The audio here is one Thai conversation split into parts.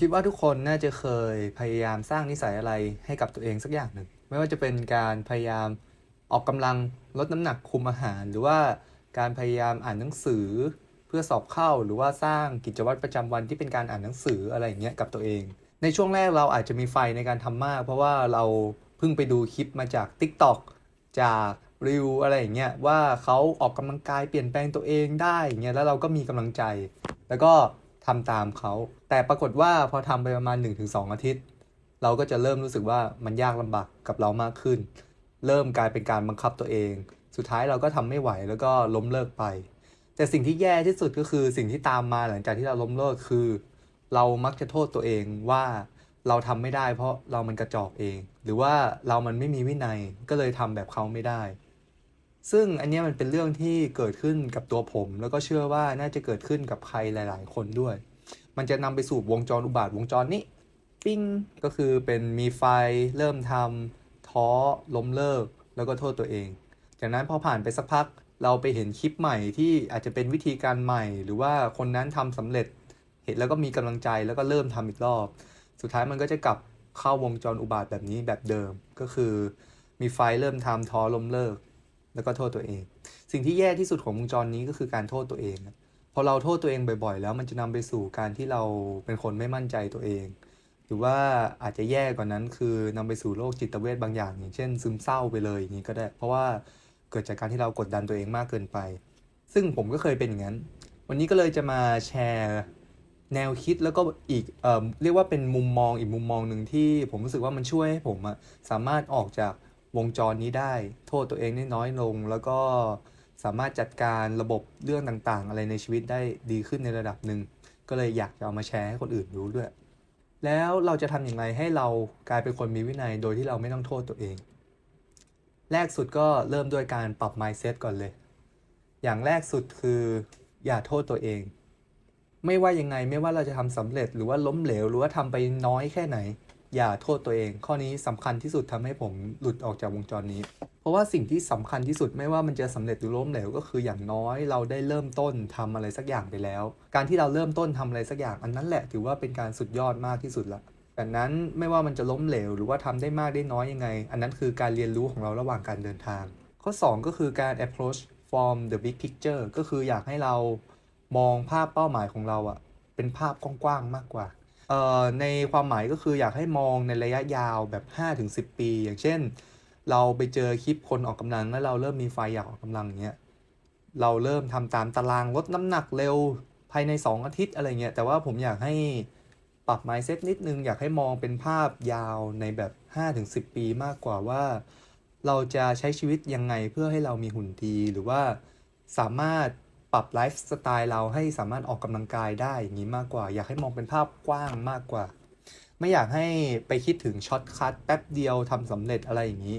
คิดว่าทุกคนน่าจะเคยพยายามสร้างนิสัยอะไรให้กับตัวเองสักอย่างหนึ่ง ไม่ว่าจะเป็นการพยายามออกกำลังลดน้ำหนักคุมอาหาร หรือว่าการพยายามอ่านหนังสือเพื่อสอบเข้าหรือว่าสร้างกิจวัตรประจำวันที่เป็นการอ่านหนังสืออะไรอย่างเงี้ยกับตัวเอง ในช่วงแรกเราอาจจะมีไฟในการทำมาก เพราะว่าเราเพิ่งไปดูคลิปมาจาก TikTok จากรีวอะไรอย่างเงี้ยว่าเขาออกกำลังกายเปลี่ยนแปลงตัวเองได้อย่างเงี้ยแล้วเราก็มีกำลังใจ แล้วก็ ทำตามเขา แต่ปรากฏว่าพอทำไปประมาณ 1-2 อาทิตย์ เราก็จะเริ่มรู้สึกว่ามันยากลำบากกับเรามากขึ้น เริ่มกลายเป็นการบังคับตัวเอง สุดท้ายเราก็ทำไม่ไหวแล้วก็ล้มเลิกไป แต่สิ่งที่แย่ที่สุดก็คือสิ่งที่ตามมาหลังจากที่เราล้มเลิกคือ เรามักจะโทษตัวเองว่าเราทำไม่ได้ เพราะเรามันกระจอกเอง หรือว่าเรามันไม่มีวินัยก็เลยทำแบบเขาไม่ได้ ซึ่งอันนี้มันเป็นเรื่องที่เกิดขึ้นกับตัวผม แล้วก็เชื่อว่าน่าจะเกิดขึ้นกับใครหลาย ๆ คนด้วย มันจะนำไปสู่วงจรอุบาทวงจรนี้ ปิ้งก็คือเป็นมีไฟเริ่มทำท้อล้มเลิกแล้วก็โทษตัวเอง จากนั้นพอผ่านไปสักพักเราไปเห็นคลิปใหม่ที่อาจจะเป็นวิธีการใหม่ หรือว่าคนนั้นทำสำเร็จ เห็นแล้วก็มีกำลังใจแล้วก็เริ่มทำอีกรอบ สุดท้ายมันก็จะกลับเข้าวงจรอุบาทแบบนี้แบบเดิม ก็คือ มีไฟเริ่มทำท้อล้มเลิก แล้วก็โทษตัวเอง สิ่งที่แย่ที่สุดของวงจรนี้ก็คือการโทษตัวเองพอเราโทษตัวเองบ่อยๆ แล้วมันจะนำไปสู่การที่เราเป็นคนไม่มั่นใจตัวเอง หรือว่าอาจจะแย่กว่านั้นคือนำไปสู่โรคจิตเวทบางอย่าง อย่างเช่น ซึมเศร้าไปเลยอย่างนี้ก็ได้ เพราะว่าเกิดจากการที่เรากดดันตัวเองมากเกินไป ซึ่งผมก็เคยเป็นอย่างนั้น วันนี้ก็เลยจะมาแชร์แนวคิดแล้วก็อีกเอเรียกว่าเป็นมุมมองอีกมุมมองหนึ่งที่ผมรู้สึกว่ามันช่วยให้ผมอะสามารถออกจาก วงจรนี้ได้ โทษตัวเองได้น้อยลง แล้วก็สามารถจัดการระบบเรื่องต่างๆ อะไรในชีวิตได้ดีขึ้นในระดับหนึ่งก็เลยอยากจะเอามาแชร์ให้คนอื่นรู้ด้วย แล้วเราจะทำอย่างไรให้เรากลายเป็นคนมีวินัยโดยที่เราไม่ต้องโทษตัวเอง แรกสุดก็เริ่มด้วยการปรับ mindset ก่อนเลย อย่างแรกสุดคืออย่าโทษตัวเอง ไม่ว่ายังไงไม่ว่าเราจะทำสำเร็จหรือว่าล้มเหลว หรือว่าทำไปน้อยแค่ไหน อย่าโทษตัวเอง ข้อนี้สำคัญที่สุดทำให้ผมหลุดออกจากวงจรนี้ เพราะว่าสิ่งที่สำคัญที่สุดไม่ว่ามันจะสำเร็จหรือล้มเหลวก็คืออย่างน้อยเราได้เริ่มต้นทำอะไรสักอย่างไปแล้ว การที่เราเริ่มต้นทำอะไรสักอย่างอันนั้นแหละถือว่าเป็นการสุดยอดมากที่สุดละดังนั้นไม่ว่ามันจะล้มเหลวหรือว่าทำได้มากได้น้อยยังไง อันนั้นคือการเรียนรู้ของเราระหว่างการเดินทาง ข้อ 2 ก็คือการ approach from the big picture ก็คืออยากให้เรามองภาพเป้าหมายของเราอะเป็นภาพกว้างๆมากกว่า ในความหมายก็คืออยากให้มองในระยะยาวแบบ 5-10 ปี อย่างเช่น เราไปเจอคลิปคนออกกำลังแล้วเราเริ่มมีไฟอยากออกกำลังเงี้ยเราเริ่มทำตามตารางลดน้ำหนักเร็วภายใน 2 อาทิตย์อะไรเงี้ยแต่ว่าผมอยากให้ปรับ mindset นิดนึง อยากให้มองเป็นภาพยาวในแบบ 5-10 ปีมากกว่าว่า เราจะใช้ชีวิตยังไงเพื่อให้เรามีหุ่นดีหรือว่าสามารถ ปรับไลฟ์สไตล์เราให้สามารถออกกำลังกายได้อย่างนี้มากกว่า อยากให้มองเป็นภาพกว้างมากกว่า ไม่อยากให้ไปคิดถึงช็อตคัทแป๊บเดียวทำสำเร็จอะไรอย่างนี้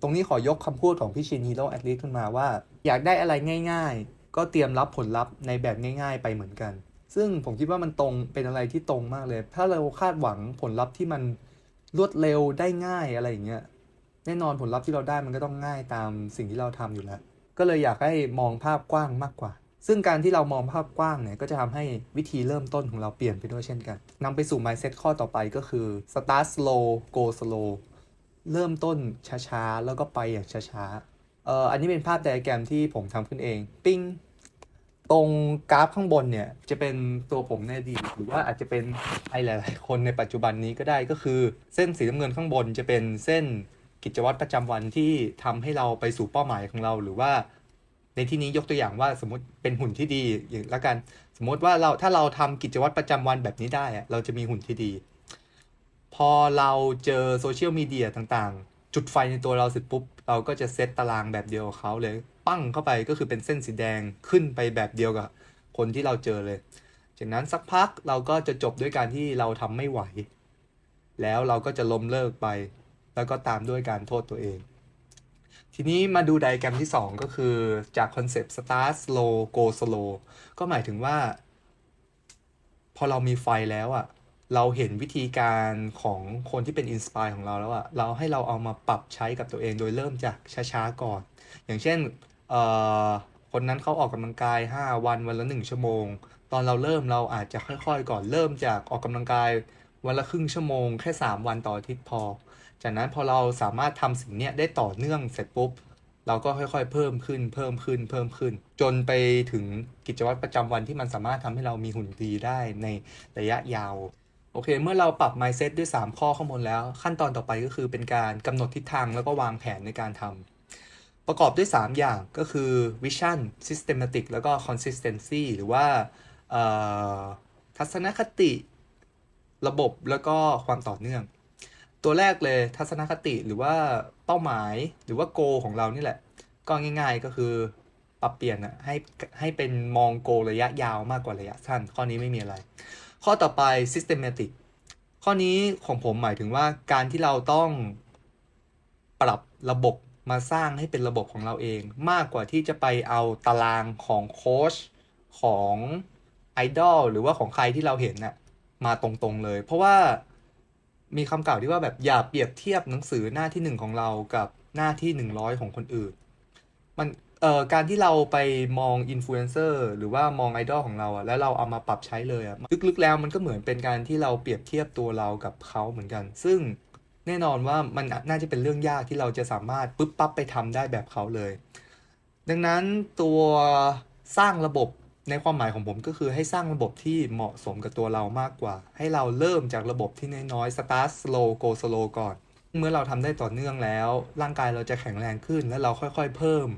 ตรงนี้ขอยกคำพูดของพี่ชินฮีโร่แอคลิสขึ้นมาว่า อยากได้อะไรง่าย ๆ ก็เตรียมรับผลลัพธ์ในแบบง่าย ๆ ไปเหมือนกัน ซึ่งผมคิดว่ามันตรงเป็นอะไรที่ตรงมากเลย ถ้าเราคาดหวังผลลัพธ์ที่มันรวดเร็วได้ง่ายอะไรอย่างเงี้ยแน่นอนผลลัพธ์ที่เราได้มันก็ต้องง่ายตามสิ่งที่เราทำอยู่แล้ว ก็เลยอยากให้มองภาพกว้างมากกว่า ซึ่งการที่เรามองภาพกว้างเนี่ยก็จะทำให้วิธีเริ่มต้นของเราเปลี่ยนไปด้วยเช่นกันนำไปสู่ mindset ข้อต่อไปก็คือ start slow go slow เริ่มต้นช้าๆ แล้วก็ไปอย่างช้าๆเอ่ออันนี้เป็นภาพไดอะแกรมที่ผมทำขึ้นเอง ปิ้งตรงกราฟข้างบนเนี่ยจะเป็นตัวผมในอดีตหรือว่าอาจจะเป็นไอหลาย ๆ คนในปัจจุบันนี้ก็ได้ก็คือ เส้นสีน้ำเงินข้างบนจะเป็นเส้นกิจวัตรประจำวันที่ทำให้เราไปสู่เป้าหมายของเรา หรือว่า ในที่นี้ยกตัวอย่างว่าสมมติเป็นหุ่นที่ดีอย่างละกัน สมมติว่าเราถ้าเราทำกิจวัตรประจำวันแบบนี้ได้ เราจะมีหุ่นที่ดี พอเราเจอโซเชียลมีเดียต่างๆ จุดไฟในตัวเราเสร็จปุ๊บ เราก็จะเซตตารางแบบเดียวกับเขาเลย ปั้งเข้าไปก็คือเป็นเส้นสีแดงขึ้นไปแบบเดียวกับคนที่เราเจอเลย จากนั้นสักพักเราก็จะจบด้วยการที่เราทำไม่ไหว แล้วเราก็จะล้มเลิกไป แล้วก็ตามด้วยการโทษตัวเอง ทีนี้มาดูไดแกรมที่ 2 ก็คือจากคอนเซปต์ start slow go slow ก็หมายถึงว่า พอเรามีไฟแล้วอะเราเห็นวิธีการของคนที่เป็นอินสปายของเราแล้วอะเราให้เราเอามาปรับใช้กับตัวเองโดยเริ่มจากช้าๆก่อน อย่างเช่น เอ่อ คนนั้นเขาออกกำลังกาย 5 วันวันละ 1 ชั่วโมง ตอนเราเริ่มเราอาจจะค่อยๆ ก่อนเริ่มจากออกกำลังกายวันละครึ่งชั่วโมงแค่ 3 วันต่ออาทิตย์พอ จากนั้นพอเราสามารถทำสิ่งนี้ได้ต่อเนื่องเสร็จปุ๊บ เราก็ค่อยๆ เพิ่มขึ้น เพิ่มขึ้น เพิ่มขึ้น จนไปถึงกิจวัตรประจำวันที่มันสามารถทำให้เรามีหุ่นดีได้ในระยะยาว โอเค เมื่อเราปรับ mindset ด้วย 3 ข้อข้างบนแล้ว ขั้นตอนต่อไปก็คือเป็นการกำหนดทิศทางแล้วก็วางแผนในการทำประกอบด้วย 3 อย่างก็คือ vision systematic แล้วก็ consistency หรือว่าทัศนคติระบบแล้วก็ความต่อเนื่อง ตัวแรกเลยทัศนคติหรือว่าเป้าหมายหรือว่าโกของเรานี่แหละ ก็ง่าย ๆก็คือปรับเปลี่ยนอะให้ให้เป็นมองโกระยะยาวมากกว่าระยะสั้น ข้อนี้ไม่มีอะไร ข้อต่อไป systematic ข้อนี้ของผมหมายถึงว่าการที่เราต้องปรับระบบมาสร้างให้เป็นระบบของเราเอง มากกว่าที่จะไปเอาตารางของโค้ชของไอดอลหรือว่าของใครที่เราเห็นน่ะมาตรงๆเลย เพราะว่า มีคำกล่าวที่ว่าแบบอย่าเปรียบเทียบหนังสือหน้าที่หนึ่งของเรากับหน้าที่หนึ่งร้อยของคนอื่น มันเอ่อการที่เราไปมองอินฟลูเอนเซอร์หรือว่ามองไอดอลของเราอะแล้วเราเอามาปรับใช้เลยอะลึกๆแล้วมันก็เหมือนเป็นการที่เราเปรียบเทียบตัวเรากับเขาเหมือนกัน ซึ่งแน่นอนว่ามันน่าจะเป็นเรื่องยากที่เราจะสามารถปุ๊บปั๊บไปทำได้แบบเขาเลย ดังนั้นตัวสร้างระบบ ในความหมายของผมก็คือให้สร้างระบบที่เหมาะสมกับตัวเรามากกว่า ให้เราเริ่มจากระบบที่น้อยๆ start slow go slow ก่อน เมื่อเราทำได้ต่อเนื่องแล้ว ร่างกายเราจะแข็งแรงขึ้น และเราค่อยๆ เพิ่ม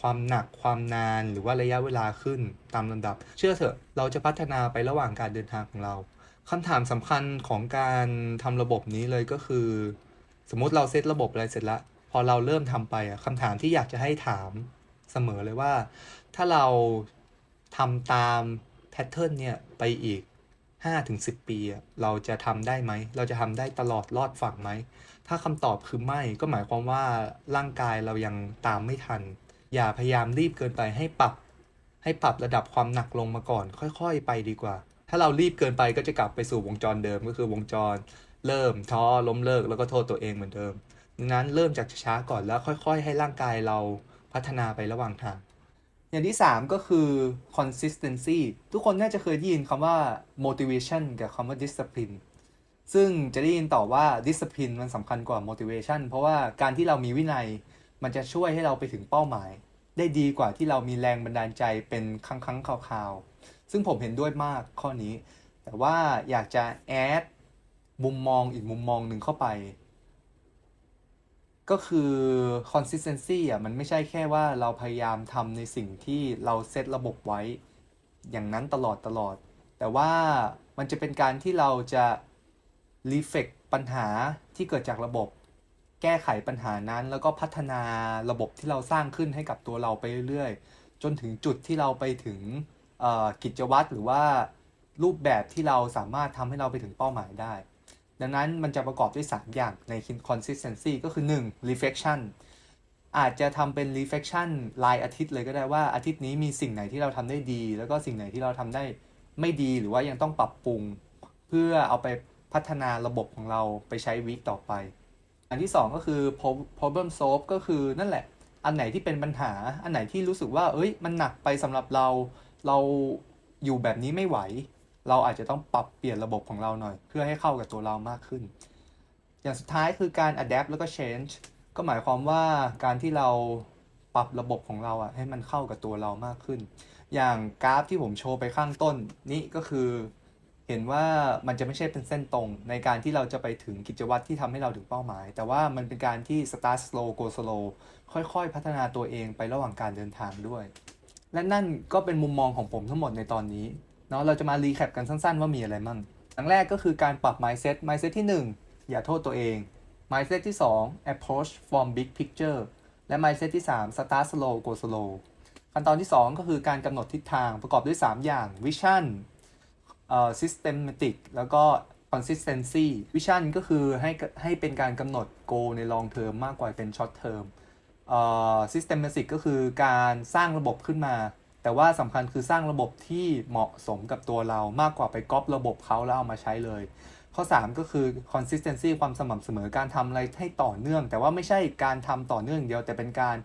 ความหนักความนานหรือว่าระยะเวลาขึ้นตามลำดับ เชื่อเถอะเราจะพัฒนาไประหว่างการเดินทางของเราคำถามสำคัญของการทำระบบนี้เลยก็คือ สมมุติเราเซตระบบอะไรเสร็จแล้วพอเราเริ่มทำไปอะคำถามที่อยากจะให้ถามเสมอเลยว่า ถ้าเรา ทำตามแพทเทิร์นเนี่ยไปอีก 5-10 ปีเราจะทำได้ไหม เราจะทำได้ตลอดรอดฝั่งไหม ถ้าคำตอบคือไม่ก็หมายความว่าร่างกายเรายังตามไม่ทัน อย่าพยายามรีบเกินไปให้ปรับ ให้ปรับระดับความหนักลงมาก่อน ค่อยๆ ไปดีกว่า ถ้าเรารีบเกินไปก็จะกลับไปสู่วงจรเดิมก็คือวงจร เริ่มท้อล้มเลิกแล้วก็โทษตัวเองเหมือนเดิมดังนั้นเริ่มจากช้าก่อนแล้วค่อย ๆ ให้ร่างกายเราพัฒนาไประหว่างทาง อย่างที่ 3 ก็คือ consistency ทุกคนน่าจะเคยได้ยินคำว่า motivation กับคำว่า discipline ซึ่งจะได้ยินต่อว่า discipline มันสำคัญกว่า motivation เพราะว่าการที่เรามีวินัย มันจะช่วยให้เราไปถึงเป้าหมาย ได้ดีกว่าที่เรามีแรงบันดาลใจเป็นครั้งครั้งคราวๆ ซึ่งผมเห็นด้วยมากข้อนี้ แต่ว่าอยากจะ add มุมมองอีกมุมมองหนึ่งเข้าไป ก็คือ consistency อะมันไม่ใช่แค่ว่าเราพยายามทำในสิ่งที่เราเซตระบบไว้ อย่างนั้นตลอดตลอด แต่ว่ามันจะเป็นการที่เราจะ reflect ปัญหาที่เกิดจากระบบ แก้ไขปัญหานั้น แล้วก็พัฒนาระบบที่เราสร้างขึ้นให้กับตัวเราไปเรื่อยๆ จนถึงจุดที่เราไปถึงกิจวัตรหรือว่ารูปแบบที่เราสามารถทำให้เราไปถึงเป้าหมายได้ ดังนั้นมันจะประกอบด้วย 3 อย่างใน consistency ก็คือ 1. reflection อาจจะทำเป็น reflection รายอาทิตย์เลยก็ได้ว่าอาทิตย์นี้มีสิ่งไหนที่เราทำได้ดี แล้วก็สิ่งไหนที่เราทำได้ไม่ดีหรือว่ายังต้องปรับปรุง เพื่อเอาไปพัฒนาระบบของเราไปใช้วีคต่อไป อันที่ 2 ก็คือ problem solve ก็คือนั่นแหละ อันไหนที่เป็นปัญหา อันไหนที่รู้สึกว่า เอ้ย มันหนักไปสำหรับเรา เราอยู่แบบนี้ไม่ไหว เราอาจจะต้องปรับเปลี่ยนระบบของเราหน่อย เพื่อให้เข้ากับตัวเรามากขึ้น อย่างสุดท้ายคือการ adapt แล้วก็ change ก็หมายความว่าการที่เราปรับระบบของเราอะให้มันเข้ากับตัวเรามากขึ้น อย่างกราฟที่ผมโชว์ไปข้างต้นนี่ก็คือเห็นว่ามันจะไม่ใช่เป็นเส้นตรง ในการที่เราจะไปถึงกิจวัตรที่ทำให้เราถึงเป้าหมาย แต่ว่ามันเป็นการที่ start slow go slow ค่อยๆ พัฒนาตัวเองไประหว่างการเดินทางด้วย และนั่นก็เป็นมุมมองของผมทั้งหมดในตอนนี้ เนาะเราจะมารีแคปกันสั้นๆ ว่ามีอะไรมั่งอันแรกก็คือการปรับ mindset mindset ที่ 1 อย่าโทษตัวเอง mindset ที่ 2 approach from big picture และ mindset ที่ 3 start slow go slow ขั้นตอนที่ 2 ก็คือการกำหนดทิศทางประกอบด้วย 3 อย่าง vision เอ่อ systematic แล้วก็ consistency vision ก็คือให้ให้เป็นการกำหนด goal ใน long term มากกว่าเป็น short term เอ่อ systematic ก็คือการสร้างระบบขึ้นมา แต่ว่าสำคัญคือสร้างระบบที่เหมาะสมกับตัวเรามากกว่าไปก๊อประบบเขาแล้วเอามาใช้เลย ข้อ 3 ก็คือ consistency ความสม่ำเสมอการทำอะไรให้ต่อเนื่อง แต่ว่าไม่ใช่การทำต่อเนื่องอย่างเดียว แต่เป็นการ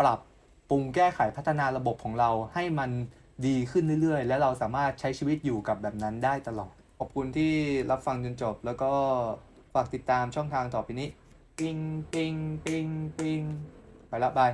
ปรับปรุงแก้ไขพัฒนาระบบของเราให้มันดีขึ้นเรื่อยๆ และเราสามารถใช้ชีวิตอยู่กับแบบนั้นได้ตลอด ขอบคุณที่รับฟังจนจบ แล้วก็ฝากติดตามช่องทางต่อไปนี้ ปิงปิงปิงปิงไปละบาย